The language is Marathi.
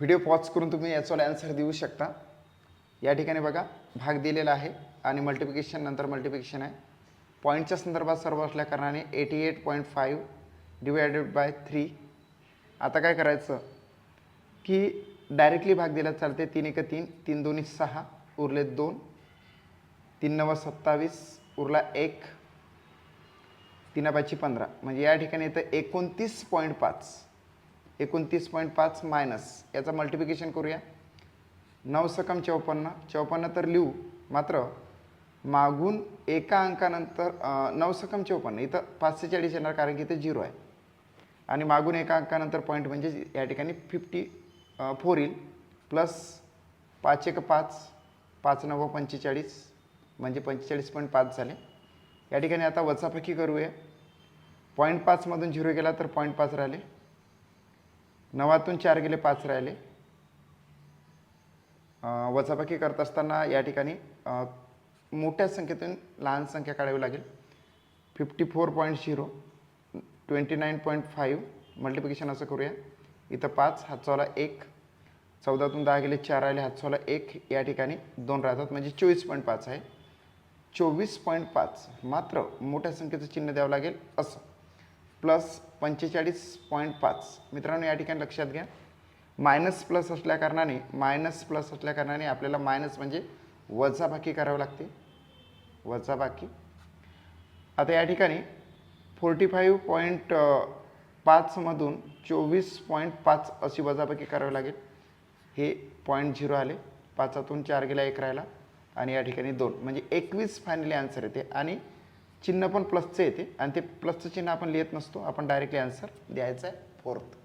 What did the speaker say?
व्हिडिओ पॉज करून तुम्ही याचा ॲन्सर देऊ शकता. या ठिकाणी बघा भाग दिलेला आहे आणि मल्टिप्लिकेशन नंतर मल्टिप्लिकेशन आहे. पॉईंटच्या संदर्भात सर्व असल्याकारणाने eighty eight point five divided by three आता काय करायचं? की डायरेक्टली भाग दिला चालते तीन एक तीन तीन दोन्ही सहा उरले दोन. तीन नवा सत्तावीस उरला एक. तीन पाचशे पंधरा. म्हणजे या ठिकाणी येतं एकोणतीस पॉईंट पाच. एकोणतीस पॉईंट पाच मायनस याचं मल्टिप्लिकेशन करूया. नऊ सकम चौपन्न. चौपन्न तर लिहू. मात्र मागून एका अंकानंतर नऊ सकम चौपन्न. इथं पाचशे चाळीस येणार कारण की इथं झिरो आहे. आणि मागून एका अंकानंतर पॉईंट म्हणजे या ठिकाणी फिफ्टी फोर येईल. प्लस पाच एक पाच. पाच नव्वद पंचेचाळीस. म्हणजे पंचेचाळीस पॉईंट पाच झाले. या ठिकाणी आता वचापैकी करूया. पॉईंट पाचमधून झिरो गेला तर पॉईंट पाच राहिले. नवातून चार गेले पाच राहिले. वजाबाकी करत असताना या ठिकाणी मोठ्या संख्येतून लहान संख्या काढावी लागेल. Fifty four point zero twenty nine point five multiplication असं करूया. इथं पाच हातचावला एक चौदातून दहा गेले चार राहिले हातचावला एक या ठिकाणी दोन राहतात. म्हणजे चोवीस पॉईंट पाच आहे. चोवीस पॉईंट पाच मात्र मोठ्या संख्येचं चिन्ह द्यावं लागेल असं. प्लस पंचेचाळीस पॉईंट पाच. मित्रांनो या ठिकाणी लक्षात घ्या. मायनस प्लस असल्याकारणाने मायनस प्लस असल्याकारणाने आपल्याला मायनस म्हणजे वजाबाकी करावं लागते. वजाबाकी. आता या ठिकाणी फोर्टी फाईव्ह पॉईंट पाचमधून चोवीस पॉईंट पाच अशी वजाबाकी करावी लागेल. हे पॉईंट झिरो आले. पाचातून चार गेला एक राहिला. आणि या ठिकाणी दोन. म्हणजे एकवीस फायनली आन्सर येते. आणि चिन्ह पण प्लसचं येते आणि ते प्लसचं चिन्ह आपण लिहित नसतो. आपण डायरेक्टली आन्सर द्यायचं आहे फोर्थ